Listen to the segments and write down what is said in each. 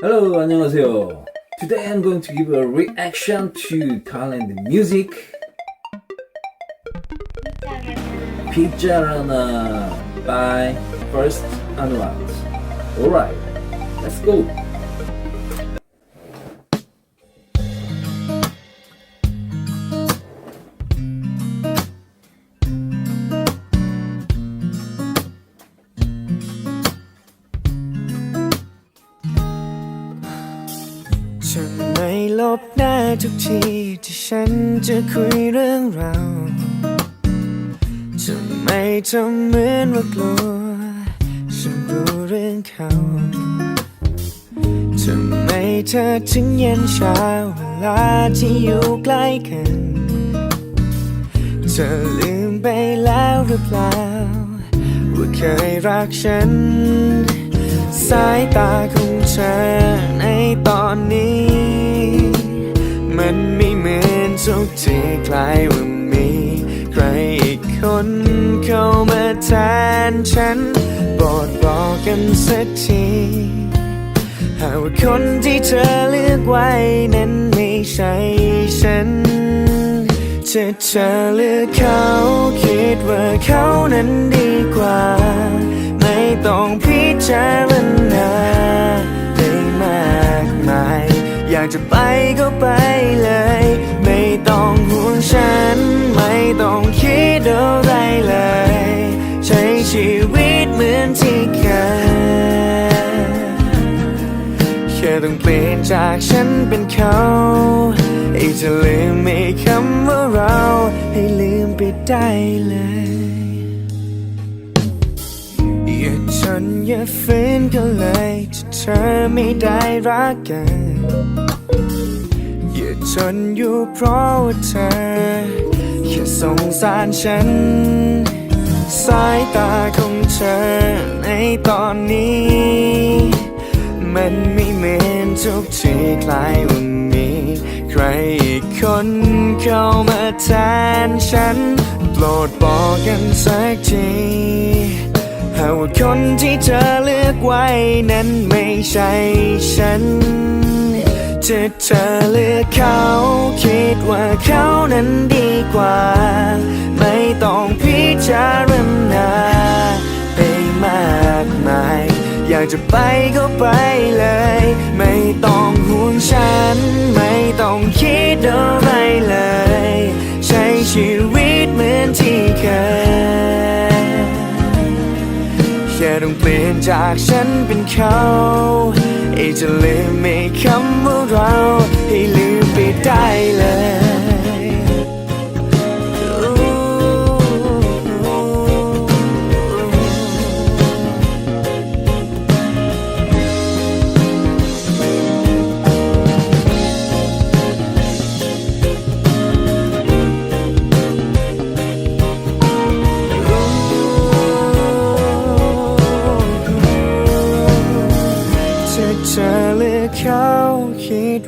Hello, 안녕하세요. Today I'm going to give a reaction to Thailand music. Pizarana by First Anwar. Alright, let's go. ทำไมลบหน้ทุกทีที่ฉันจะคุยเรื่องเราทำไมทำเหมือนว่ากลัว ฉันรู้เรื่องเขาทำไมเธอถึงเย็นเช้าเวลาที่อยู่ใกล้กัน เธอลืมไปแล้วหรือเปล่า ว่าเคยรักฉัน สายตาของเธอในตอนนี้ มันไม่เหมือนทุกที่ใครว่ามี ใครอีกคนเข้ามาแทนฉันโปรดบอกกันสักทีหากว่าคนที่เธอเลือกไว้นั้นไม่ใช่ฉัน จะเธอเลือกเขาคิดว่าเขานั้นดีกว่า ไม่ต้องพิจารณาได้มากมาย อยากจะไปก็ไปเลย ไม่ต้องห่วงฉัน ไม่ต้องคิดอะไรเลย ใช้ชีวิตเหมือนที่เคยแค่ต้องเปลี่ยนจากฉันเป็นเขาให้จะลืมไม่คำ ได้เลย อย่าทนอย่าฝืนกันเลยถ้าเธอไม่ได้รักกัน อย่าทนอยู่เพราะว่าเธอแค่สงสารฉัน สายตาของเธอในตอนนี้ มันไม่เหมือนทุกที่คล้ายว่ามี ใครอีกคนเข้ามาแทนฉัน โปรดบอกกันสักทีหากว่าคนที่เธอเลือกไว้นั้นไม่ใช่ฉันจะเธอเลือกเขาคิดว่าเขานั้นดีกว่า ไม่ต้องพิจารณา จะไปก็ไปเลย ไม่ต้องห่วงฉัน ไม่ต้องคิดอะไรเลย ใช้ชีวิตเหมือนที่เคยแค่ต้องเปลี่ยนจากฉันเป็นเขาให้จะลืมไม่คำ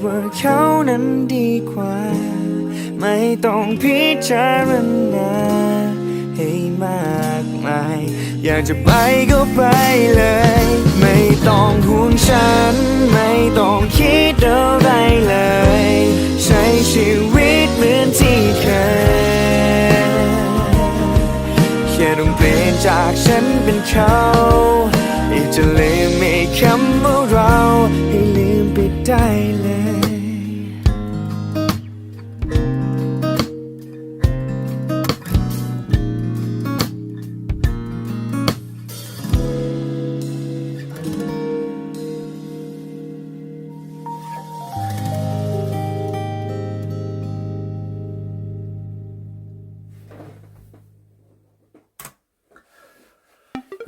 ว่าเขานั้นดีกว่า ไม่ต้องพิจารณาให้มากมาย อยากจะไปก็ไปเลย ไม่ต้องห่วงฉัน ไม่ต้องคิดอะไรเลย ใช้ชีวิตเหมือนที่เคยแค่ต้องเปลี่ยนจากฉันเป็นเขา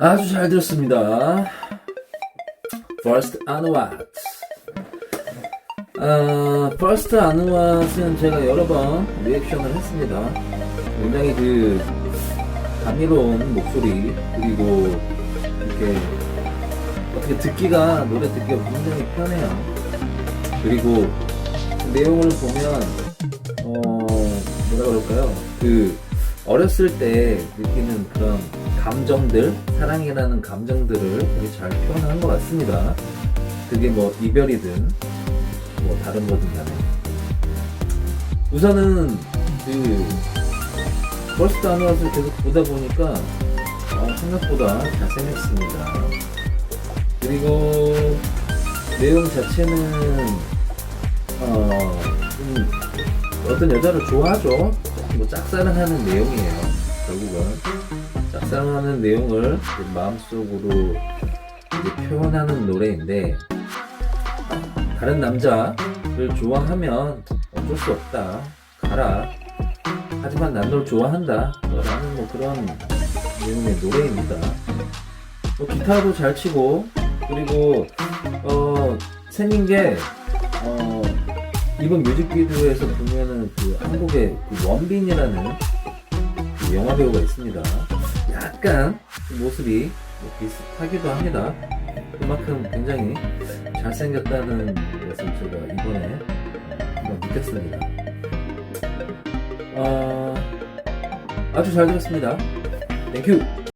아주 잘 들었습니다. First Anwar. 아, First Anwar은 제가 여러 번 리액션을 했습니다. 굉장히 그 감미로운 목소리 그리고 이렇게 어떻게 듣기가 노래 듣기가 굉장히 편해요. 그리고 내용을 보면 어 뭐라 그럴까요? 그 어렸을 때 느끼는 그런 감정들, 사랑이라는 감정들을 되게 잘 표현한 것 같습니다. 그게 뭐 이별이든 뭐 다른 거든 간에 우선은 그 퍼스트 아누아스를 계속 보다 보니까 어, 생각보다 잘생겼습니다. 그리고 내용 자체는 어, 좀 어떤 여자를 좋아하죠. 뭐 짝사랑하는 내용이에요. 결국은 짝사랑하는 내용을 마음속으로 표현하는 노래인데 다른 남자를 좋아하면 어쩔 수 없다. 가라. 하지만 난 널 좋아한다. 라는 뭐 그런 내용의 노래입니다. 뭐 기타도 잘 치고 그리고 어 생긴 게 어, 이번 뮤직비디오에서 보면은 그 한국의 그 원빈이라는 그 영화 배우가 있습니다. 약간 그 모습이 뭐 비슷하기도 합니다. 그만큼 굉장히 잘생겼다는 것을 제가 이번에 한번 느꼈습니다. 어, 아주 잘 들었습니다. 땡큐!